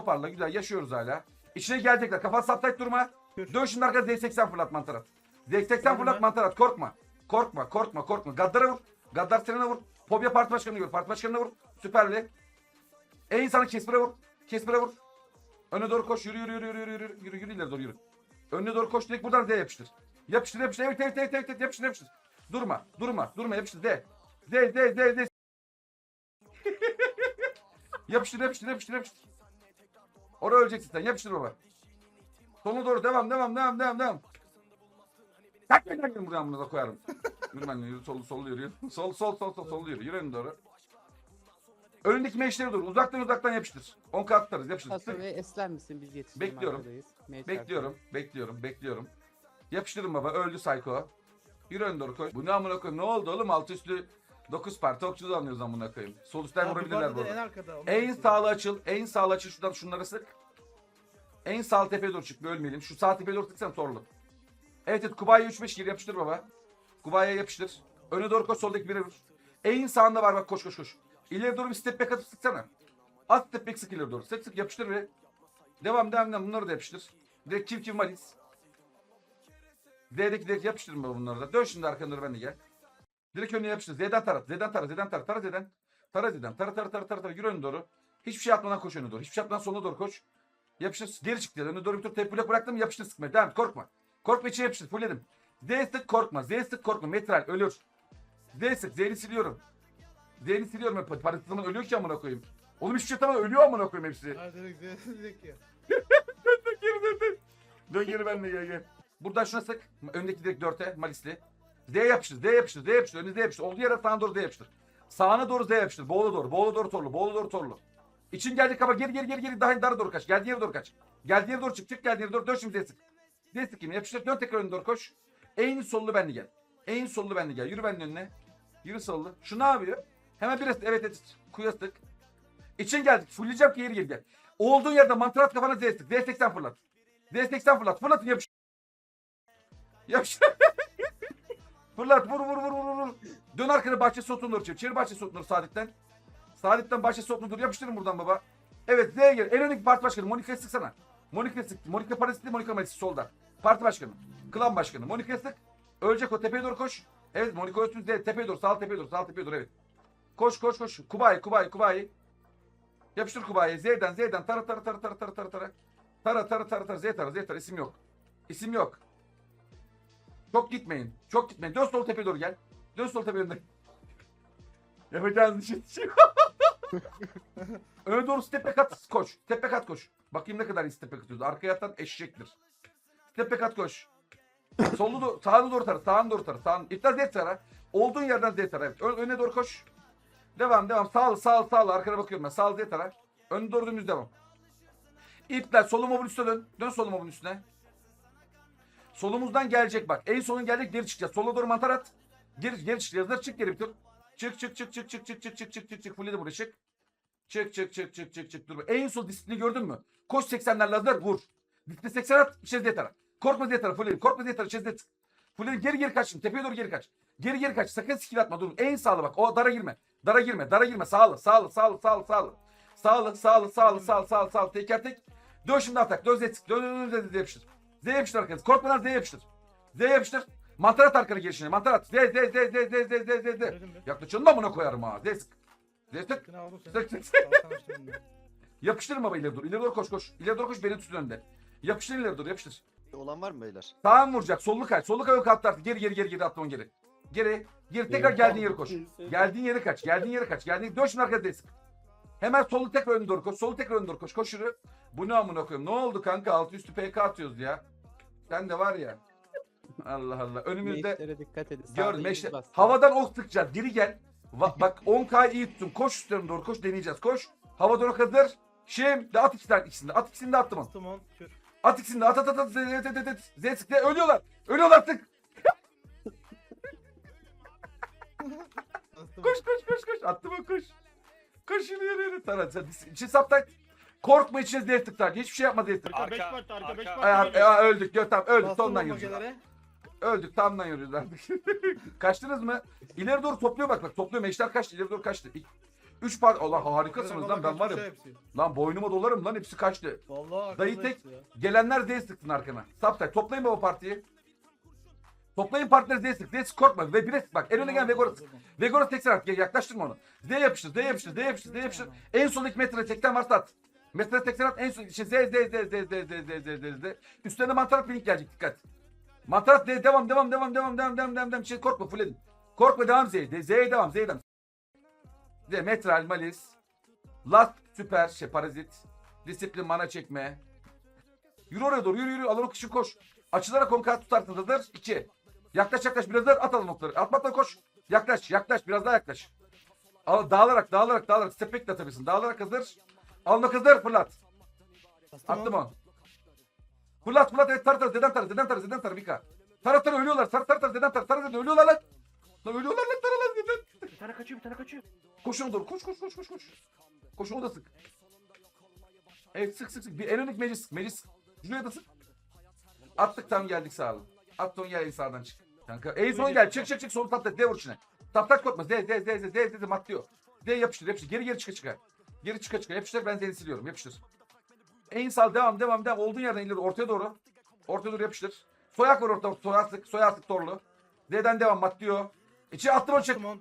Toparla güzel yaşıyoruz hala. İçine gelecekler. Kafa saptayt durma. Dön şimdi arkada Z80 fırlat mantar at. Z80 Geldim fırlat ben. mantar at. Korkma. Korkma korkma korkma. Gaddara vur. Gaddar Seren'e vur. Fobia Parti Başkanı'na vur. Parti Başkanı'na vur. Süperli. En sana Kesper'e vur. Kesper'e vur. Öne doğru koş. Yürü yürü yürü yürü yürü yürü yürü yürü ileri doğru yürü. Önüne doğru koş direkt buradan Z yapıştır. Yapıştır yapıştır. Evet evet evet evet, yapıştır yapıştır. Durma durma durma yapıştır Z. Z Z Z Z. yapıştır yapıştır yapıştır yapıştır. Oraya öleceksin sen. Yapıştır baba. Sonuna doğru devam devam devam devam devam. Tak tak tak buradan bunu da koyarım. yürü ben yürü sol sol yürü. Sol sol sol sol sol yürü. Yürü önüne doğru. Önündeki meşleri dur. Uzaktan uzaktan yapıştır. 10 kat tutarız yapıştır. Hasan Bey esler misin? Biz yetişelim Bekliyorum. arkadayız. Meclis Bekliyorum, bekliyorum, bekliyorum. Yapıştırın baba. Öldü Psycho. Yürü önüne doğru koy. Bu ne amına koyayım? Ne oldu oğlum? Altı üstü 9 parti okçulu anlıyoruz amına koyayım. Sol üstten Abi vurabilirler arada bu En arada. arkada. onu En sağlı açıl. En sağlı açıl. Şuradan şunları sık. En sağ tepeye doğru çık. Bölmeyelim. Şu sağ tepeye doğru sıksan torlu. Evet evet. Kubaya 3-5 gir. Yapıştır baba. Kubaya yapıştır. Öne doğru koş. Soldaki bire vur. En sağında var bak. Koş koş koş. İleri doğru bir step back atıp sıksana. At step back sık ileri doğru. Sık sık yapıştır ve devam devam devam. Bunları da yapıştır. Direkt kim kim malis. D'deki direkt yapıştırın baba bunları da. Dön şimdi arkana doğru ben de gel. Direkt önüne yapıştır. Z'den tarat. Z'den tarat. Z'den tarat. Tara Z'den. Tara Z'den. Tara tara tara tara tara. Yürü önüne doğru. Hiçbir şey atmadan koş önüne doğru. Hiçbir şey atmadan sonuna doğru koş. Yapıştır. Geri çık. Önüne doğru bir tur tep blok bıraktım. Yapıştır sıkmaya. Devam et. Korkma. Korkma içine yapıştır. Fulledim. Z sık korkma. Z sık korkma. Metral ölür. Z sık. Z'ni siliyorum. Z'ni siliyorum. hep. Parası zaman ölüyor ki amına koyayım. Oğlum hiçbir şey yapamadan ölüyor amına koyayım hepsi. Ha dedik dedik ya. Dön geri. Dön geri benimle gel gel. Buradan şuna sık. Öndeki direkt 4'e Malisli. Z yapıştır, Z yapıştır, Z yapıştır. Önüne Z yapıştır. Olduğu yere sağına doğru Z yapıştır. Sağına doğru Z yapıştır. Boğula doğru, boğula doğru torlu, boğula doğru torlu. İçin geldi kafa geri geri geri geri daha daha doğru kaç. Geldi yere doğru kaç. Geldi yere doğru çık çık geldi yere doğru dön şimdi. Z sık yine yapıştır dön tekrar önüne doğru koş. En sollu benle gel. En sollu benle gel. Yürü benim önüne. Yürü sollu. Şu ne yapıyor? Hemen biraz evet evet kuya sık. İçin geldik. Fulleyeceğim ki geri geri gel. Olduğun yerde mantar at kafana sık. Z80 fırlat. Z80 fırlat. Fırlatın yapış. Yapış. fırlat vur vur vur vur vur. Dön arkana bahçe sotunu doğru çevir. Çevir bahçe sotunu doğru Saadet'ten. Saadet'ten bahçe sotunu doğru yapıştırın buradan baba. Evet Z'ye gel. En öndeki parti başkanı. Monika'ya sıksana. Monika sık. Monika parasitli Monika Malisi solda. Parti başkanı. Klan başkanı. Monika'ya sık. Ölecek o tepeye doğru koş. Evet Monika ölsün Z. Tepeye doğru. Sağ tepeye doğru. Sağ tepeye doğru evet. Koş koş koş. Kubayi Kubayi Kubayi. Yapıştır Kubayi. Z'den Z'den tara tara tara tara tara tara tara. Tara tara tara tara Z tara Z tara isim yok. İsim yok. Çok gitmeyin. Çok gitmeyin. Dön sol tepeye doğru gel. Dön sol tepeye doğru. Yapacağınız şey. Öne doğru step kat koş. Step kat koş. Bakayım ne kadar iyi step atıyordu. Arkaya atan eşektir. Step kat koş. Solu do sağını doğru tara. Sağını doğru tara. Sağını. İptal Z tara. Olduğun yerden Z tara. Evet. Ö- öne doğru koş. Devam devam. Sağ sağ sağ arkana bakıyorum ben. Sağ Z tara. Önü doğru dümdüz devam. İpler solum mobun üstüne dön. Dön solum mobun üstüne. Solumuzdan gelecek bak. En solun gelecek geri çıkacağız. Sola doğru mantar at. Geri geri çık. Yazılar çık geri bir. Çık çık çık çık çık çık çık çık çık çık çık. Fully de buraya çık. Çık çık çık çık çık çık. Dur. En sol disiplini gördün mü? Koş 80'ler lazer vur. Disiplini 80 at. İçeri Z tara. Korkma Z tara. Fully. Korkma Z tara. İçeri Z. Fully geri geri kaç şimdi. Tepeye doğru geri kaç. Geri geri kaç. Sakın skill atma. Dur. En sağlı bak. O dara girme. Dara girme. Dara girme. Sağlı. Sağlı. Sağlı. Sağlı. Sağlı. Sağlı. Sağlı. Sağlı. Sağlı. Sağlı. Sağlı. Teker tek. Dön şimdi atak. Dön Z. Dön dön dön Z yapıştır. Z yapıştır arkadaşlar. Korkmadan Z yapıştır. Z yapıştır. Mantar at arkana girişine. Mantar at. Z Z Z Z Z Z Z Z Z. Yaklaşın da buna koyarım ha. Z sık. Z sık. Sık sık sık. Baba ileri doğru. İleri doğru koş koş. İleri doğru koş beni tutun önde. Yapıştır ileri doğru yapıştır. Olan var mı beyler? Sağa mı vuracak? Sollu kay. Sollu kay o kalktı artık. Geri geri geri geri attı onu geri. Geri. Geri tekrar geldiğin yere koş. Geldiğin yere kaç. Geldiğin yere kaç. Geldiğin dön şimdi arkada sık. Hemen solu tekrar önüne doğru koş. Solu tekrar önüne doğru koş. Koş yürü. Bu ne amına koyayım? Ne oldu kanka? Altı üstü PK atıyoruz ya. Sen de var ya. Allah Allah. Önümüzde Meşlere dikkat edin. Gör Sağda meşle. yüz bastı. Havadan ok sıkacağız. Geri gel. Va- bak 10K iyi tutun. Koş üstlerine doğru koş deneyeceğiz. Koş. Havadan ok hazır. Şimdi at ikisinden ikisini de. At ikisini de attım onu. Bastım on. Kür. At ikisini de at at at at. Z, Z, Z, Z, Z sık. Ölüyorlar. Ölüyorlar tık. Bastım Koş koş koş koş. Attım o koş. Koş yürü yürü yürü. Tara sen için saptak. Korkma içine Z tık tak. Hiçbir şey yapma Z tık. Arka 5 Arka, parti arka 5 arka. Ay, ay, öldük. Gör tamam öldük. Bastım Sondan magelere. Öldük tamamdan yürüyoruz artık. Kaçtınız mı? İleri doğru topluyor bak bak topluyor. Meşler kaçtı. İleri doğru kaçtı. İ- 3 part Allah harikasınız lan ben varım. Şey. Lan boynuma dolarım lan hepsi kaçtı. Vallahi Dayı akıllı tek hepsi ya. gelenler Z sıktın arkana. Saptay toplayın baba partiyi. Toplayın partileri sık. Z sık korkma. Ve bir bak en öne gelen Vegoras. Vegoras tek at. Yaklaştırma onu. Z yapıştır. Z yapıştır. Z yapıştır. Z yapıştır. En soldaki metre tekten varsa at. Tekten at. En son işte Z Z Z Z Z Z Z Z Z Z. Üstlerine mantarat link gelecek dikkat. Mantarat Z devam devam devam devam devam devam devam devam. Şey korkma full edin. Korkma devam Z. Z'ye devam Z'ye devam. Z metral malis. Last süper şey parazit. Disiplin mana çekme. Yürü oraya doğru yürü yürü alın o kişi koş. Açılarak konkat tutarsın hazır. 2. Yaklaş yaklaş biraz daha at alın okları. Atmakla koş. Yaklaş yaklaş biraz daha yaklaş. Dağılarak dağılarak dağılarak step back de atabilirsin. Dağılarak hazır. Almak hazır fırlat. Attım onu. onu. Fırlat fırlat evet tar tar zeden tar zeden tar zeden tar Mika. Tar tar ölüyorlar tar tar tar zeden tar tar zeden ölüyorlar lan. Lan ölüyorlar lan tar lan zeden. Bir tane kaçıyor bir tane kaçıyor. Koş ona doğru koş koş koş koş koş. Koş onu da sık. Evet sık sık sık. Bir en önlük meclis sık. Meclis sık. Şuraya da sık. Attık tam geldik sağ olun. At onu gel sağdan çık. Kanka en son gel çık çık çık sol taptak D vur içine. Taptak korkma Z Z Z Z Z Z Z matlıyor. Z yapıştır yapıştır geri geri çıka çıka. Geri çıka çıka yapıştır ben Z'ni siliyorum yapıştır. En sağ devam devam devam olduğun yerden ileri ortaya doğru. Ortaya doğru yapıştır. Soyak var ortada soyak sık soyak sık torlu. Z'den devam matlıyor. İçine attım onu.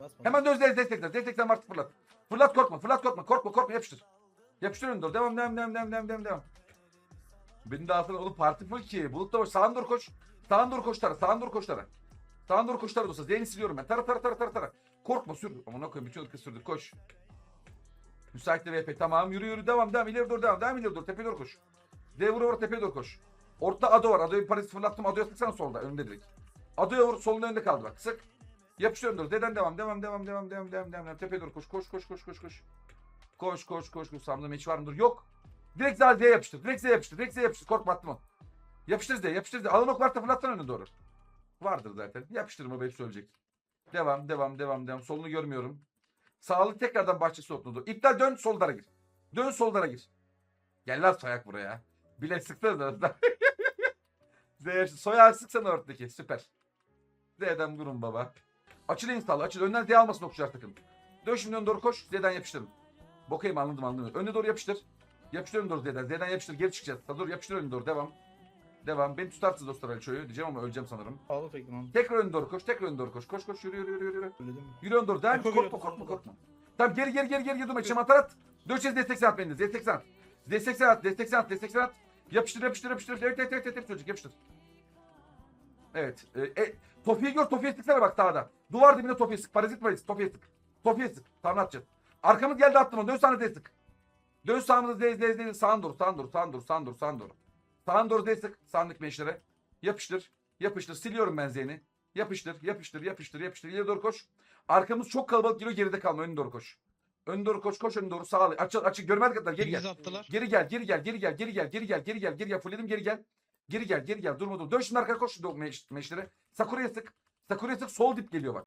Basma. Hemen dön Z destekle. Destekle artık fırlat. Fırlat korkma. Fırlat korkma. Korkma korkma yapıştır. Yapıştır önüne doğru. Devam devam devam devam devam devam. devam. Beni de altına oğlum parti full ki. Bulut da boş. Sağına doğru koş. Sağına doğru koş tara. Sağına doğru koş tara. Sağına doğru koş tara dostlar. Z'ni siliyorum ben. Tara tara tara tara tara. Korkma sür. Aman koyayım. Bütün ırkı sürdür. Koş. Müsaitle VP. Tamam. Yürü yürü. Devam devam. İleri doğru devam. Devam ileri doğru. Tepeye doğru koş. Z vur vur tepeye doğru koş. Ortada Ado var. Ado'yu parazit fırlattım. Ado'ya sıksana solda. Önünde direkt. Ado'ya vur. Solun önünde kaldı bak. Sık. Yapıştır dur. Deden devam. Devam devam devam devam devam devam. Tepeye doğru koş. Koş koş koş koş koş. Koş koş koş koş. Samda meç var mıdır? Yok. Direkt Z'ye yapıştır. Direkt Z'ye yapıştır. Direkt Z'ye yapıştır. Korkma onu. Yapıştır Z'ye. Yapıştır Z'ye. Alan ok varsa fırlatsana önüne doğru. Vardır zaten. Yapıştırma belki söyleyecek. Devam devam devam devam. Solunu görmüyorum. Sağlık tekrardan bahçesi otladı. İptal dön soldara gir. Dön soldara gir. Gel lan soyak buraya. Bile sıksana da. Z'ye soyağı sıksana ortadaki. Süper. Z'den vurun baba. Açıl install. Açıl. Önden Z almasın okçular takım. Dön şimdi doğru koş. Z'den yapıştırın. Bokayım anladım anladım. Önüne doğru yapıştır. Yapıştır önüne doğru Z'den. Z'den yapıştır. Geri çıkacağız. Dur yapıştır önüne doğru. Devam. Devam. Beni tutarsınız dostlar Alço'yu. Diyeceğim ama öleceğim sanırım. Aldım tekrar onu. Tekrar önüne doğru koş. Tekrar önüne doğru koş. Koş koş yürü yürü yürü yürü. Öyle değil mi? Yürü önüne doğru. Devam. Korkma korkma tamam, korkma. Tamam geri geri geri geri durma. İçime atar at. Döneceğiz D80 at beni. Z80 at. Z80 at. Z80 at. Z80 at. Yapıştır yapıştır yapıştır. Evet evet evet evet çocuk yapıştır. Evet. E, e, Tofi'yi gör. Tofi'ye sıksana bak sağda. Duvar dibine Tofi'ye sık. Parazit parazit. Tofi'ye sık. Tofi'ye sık. Tamam atacağız. Arkamız geldi attım onu. Dön sana D sık. Dön sağımıza D D D. Sağın doğru. Sağın doğru. Sağın doğru. Sağın doğru. Sağın doğru. Sağın doğru D sık. Sağındaki meşlere. Yapıştır. Yapıştır. Siliyorum ben Z'ni. Yapıştır. Yapıştır. Yapıştır. Yapıştır. İleri doğru koş. Arkamız çok kalabalık geliyor. Geride kalma. Önüne doğru koş. Önüne doğru koş. Koş önüne doğru. Sağ Açıl. Açıl. Görmez kadar. Geri gel. Geri gel, geri gel, geri gel, geri gel, geri gel, geri gel, geri gel. Fulledim geri gel. Geri gel, geri gel. Durma dur. Dön şimdi arkaya koş şimdi meş, meşlere. Sakura'ya sık. Sakura'ya sık. Sol dip geliyor bak.